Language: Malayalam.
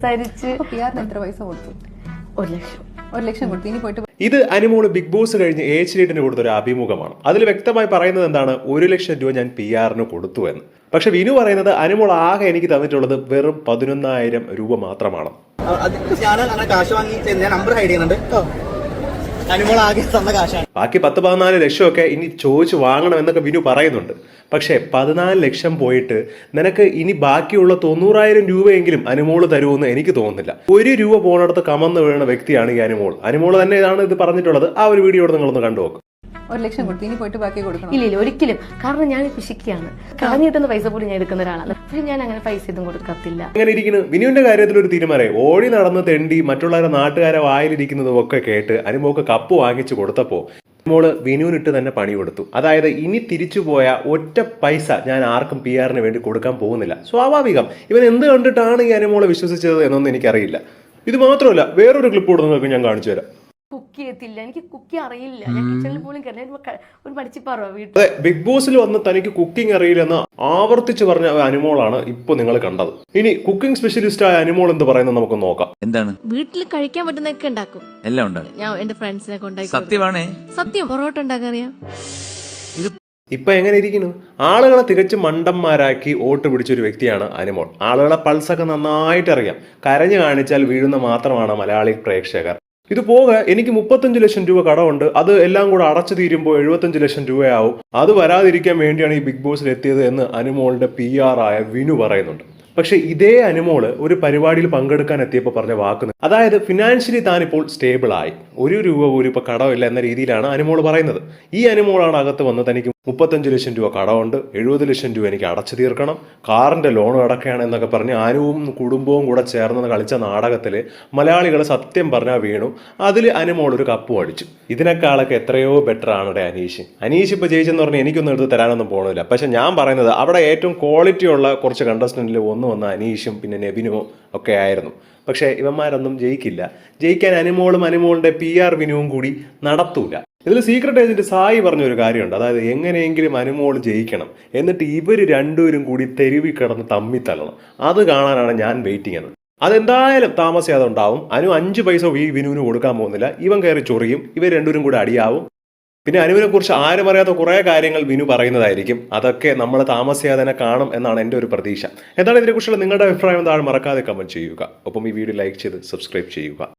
സംസാരിച്ച്. പിയാറിന് എത്ര പൈസ കൊടുത്തു? ഒരു ലക്ഷം. ഒരു ലക്ഷം കൊടുത്തു. ഇനി പോയിട്ട് ഇത് അനുമോൾ ബിഗ് ബോസ് കഴിഞ്ഞ് ഏച്ച് ലീഡിന് കൊടുത്ത ഒരു അഭിമുഖമാണ്. അതിൽ വ്യക്തമായി പറയുന്നത് എന്താണ്? ഒരു ലക്ഷം രൂപ ഞാൻ പി ആറിന് കൊടുത്തു എന്ന്. പക്ഷെ വിനു പറയുന്നത് അനുമോൾ ആകെ എനിക്ക് തന്നിട്ടുള്ളത് വെറും പതിനൊന്നായിരം രൂപ മാത്രമാണ്. അത് ഞാൻ അങ്ങനെ കാശ് വാങ്ങി നമ്പർ ഹൈഡ് ചെയ്യുന്നുണ്ട്. അനുമോൾ ആകെ തന്ന ബാക്കി പത്ത് പതിനാല് ലക്ഷമൊക്കെ ഇനി ചോദിച്ച് വാങ്ങണം എന്നൊക്കെ വിനു പറയുന്നുണ്ട്. പക്ഷേ പതിനാല് ലക്ഷം പോയിട്ട് നിനക്ക് ഇനി ബാക്കിയുള്ള തൊണ്ണൂറായിരം രൂപയെങ്കിലും അനുമോൾ തരുമെന്ന് എനിക്ക് തോന്നുന്നില്ല. ഒരു രൂപ പോണടുത്ത് കമന്ന് വീഴുന്ന വ്യക്തിയാണ് ഈ അനുമോൾ അനുമോൾ തന്നെയാണ് ഇത് പറഞ്ഞിട്ടുള്ളത്. ആ ഒരു വീഡിയോ നിങ്ങളൊന്ന് കണ്ടു നോക്കും ഒരു ലക്ഷം കൊടുത്തു. ഇനി പോയിട്ട് ബാക്കി കൊടുക്കണം. ഇല്ല ഇല്ല ഒരിക്കലും. കാരണം ഞാൻ പിശിക്കുകയാണ് കളഞ്ഞു കിട്ടുന്ന പൈസ പോലും ഞാൻ എടുക്കുന്ന ഒരാളാണ്. പക്ഷെ ഞാൻ അങ്ങനെ പൈസ ഒന്നും കൊടുക്കത്തില്ല. അങ്ങനെ ഇരിക്കുന്നു. വിനുവിന്റെ കാര്യത്തിൽ ഒരു തീരുമാനമായി. ഓടി നടന്ന് തെണ്ടി മറ്റുള്ളവരെ നാട്ടുകാരെ വായിലിരിക്കുന്നതും ഒക്കെ കേട്ട് അനുമോക്ക് കപ്പ് വാങ്ങിച്ചു കൊടുത്തപ്പോ മോൾ വിനുവിനിട്ട് തന്നെ പണി കൊടുത്തു. അതായത് ഇനി തിരിച്ചു പോയ ഒറ്റ പൈസ ഞാൻ ആർക്കും പി ആറിന് വേണ്ടി കൊടുക്കാൻ പോകുന്നില്ല. സ്വാഭാവികം. ഇവൻ എന്ത് കണ്ടിട്ടാണ് ഈ അനുമോളെ വിശ്വസിച്ചത് എന്നൊന്നും എനിക്കറിയില്ല. ഇത് മാത്രമല്ല വേറൊരു ക്ലിപ്പ് കൂടെ നിങ്ങൾക്ക് ഞാൻ കാണിച്ചു തരാം. കുക്ക് ചെയ്യത്തില്ല. എനിക്ക് കുക്ക് അറിയില്ല. ഞാൻ കിച്ചണിൽ പോലും കയറി ഞാൻ ക- ഒരു മടിച്ചിപ്പാറോ വീട്ടിൽ. അതെ ബിഗ് ബോസിൽ വന്ന് തനിക്ക് കുക്കിംഗ് അറിയില്ലെന്ന് ആവർത്തിച്ച് പറഞ്ഞ അനുമോളാണ് ഇപ്പൊ നിങ്ങൾ കണ്ടത്. ഇനി കുക്കിംഗ് സ്പെഷ്യലിസ്റ്റ് ആയ അനുമോൾ എന്ന് പറയുന്നത് നമുക്ക് നോക്കാം. എന്താണ്? വീട്ടിൽ കഴിക്കാൻ പറ്റുന്നൊക്കെ ഉണ്ടാക്കും. എല്ലാം ഉണ്ടാകും ഞാൻ എന്റെ ഫ്രണ്ട്സിനെ കൊണ്ടായി സത്യമാണേ. സത്യം. പൊറോട്ട ഉണ്ടാക്കാൻ അറിയാം. ഇപ്പൊ എങ്ങനെ ഇരിക്കുന്നു? ആളുകളെ തികച്ചും മണ്ടന്മാരാക്കി വോട്ട് പിടിച്ച ഒരു വ്യക്തിയാണ് അനുമോൾ ആളുകളെ പൾസൊക്കെ നന്നായിട്ട് അറിയാം. കരഞ്ഞു കാണിച്ചാൽ വീഴുന്ന മാത്രമാണ് മലയാളി പ്രേക്ഷകർ. ഇത് പോകെ എനിക്ക് മുപ്പത്തഞ്ച് ലക്ഷം രൂപ കടമുണ്ട്. അത് എല്ലാം കൂടെ അടച്ചു തീരുമ്പോൾ എഴുപത്തഞ്ച് ലക്ഷം രൂപയാവും. അത് വരാതിരിക്കാൻ വേണ്ടിയാണ് ഈ ബിഗ് ബോസിൽ എത്തിയത് എന്ന് അനുമോളുടെ പി ആർ ആയ വിനു പറയുന്നുണ്ട്. പക്ഷെ ഇതേ അനുമോൾ ഒരു പരിപാടിയിൽ പങ്കെടുക്കാൻ എത്തിയപ്പോൾ പറഞ്ഞ വാക്ക് അതായത് ഫിനാൻഷ്യലി താനിപ്പോൾ സ്റ്റേബിൾ ആയി. ഒരു രൂപ പോലും ഇപ്പൊ കടമില്ല എന്ന രീതിയിലാണ് അനുമോൾ പറയുന്നത്. ഈ അനുമോളാണ് അകത്ത് വന്ന് തനിക്ക് മുപ്പത്തഞ്ച് ലക്ഷം രൂപ കടമുണ്ട്. എഴുപത് ലക്ഷം രൂപ എനിക്ക് അടച്ചു തീർക്കണം. കാറിന്റെ ലോൺ അടക്കുകയാണ് എന്നൊക്കെ പറഞ്ഞ് അനുവും കുടുംബവും കൂടെ ചേർന്ന് കളിച്ച നാടകത്തിൽ മലയാളികൾ സത്യം പറഞ്ഞാൽ വീണു. അതിൽ അനുമോളൊരു കപ്പും അടിച്ചു. ഇതിനേക്കാളൊക്കെ എത്രയോ ബെറ്റർ ആണ് അനീഷ്. അനീഷ് ഇപ്പോൾ ജയിച്ചെന്ന് പറഞ്ഞാൽ എനിക്കൊന്നും എടുത്ത് തരാനൊന്നും പോകണില്ല പക്ഷേ ഞാൻ പറയുന്നത് അവിടെ ഏറ്റവും ക്വാളിറ്റി ഉള്ള കുറച്ച് കണ്ടസ്റ്റന്റിൽ ഒന്ന് വന്ന അനീഷും പിന്നെ നെബിനുവും ഒക്കെ ആയിരുന്നു. പക്ഷേ ഇവന്മാരൊന്നും ജയിക്കില്ല. ജയിക്കാൻ അനുമോളും അനുമോളിന്റെ പി ആർ വിനുവും കൂടി നടത്തൂല. ഇതിൽ സീക്രട്ട് ഏജന്റ് സായി പറഞ്ഞ ഒരു കാര്യമുണ്ട്. അതായത് എങ്ങനെയെങ്കിലും അനുമോൾ ജയിക്കണം. എന്നിട്ട് ഇവർ രണ്ടുപേരും കൂടി തെരുവിൽ കിടന്ന് തമ്മി തള്ളണം അത് കാണാനാണ് ഞാൻ വെയിറ്റ് ചെയ്യുന്നത് അതെന്തായാലും താമസിയാതെ ഉണ്ടാവും അനു അഞ്ച് പൈസ ഈ വിനുവിന് കൊടുക്കാൻ പോകുന്നില്ല. ഇവൻ കയറി ചൊറിയും. ഇവർ രണ്ടുപേരും കൂടി അടിയാവും. പിന്നെ അനുവിനെ കുറിച്ച് ആരും അറിയാത്ത കുറേ കാര്യങ്ങൾ വിനു പറയുന്നതായിരിക്കും. അതൊക്കെ നമ്മൾ താമസിയാതെ തന്നെ കാണും എന്നാണ് എന്റെ ഒരു പ്രതീക്ഷ. എന്താണ് ഇതിനെക്കുറിച്ചുള്ള നിങ്ങളുടെ അഭിപ്രായം? താഴെ മറക്കാതെ കമന്റ് ചെയ്യുക. ഒപ്പം ഈ വീഡിയോ ലൈക്ക് ചെയ്ത് സബ്സ്ക്രൈബ് ചെയ്യുക.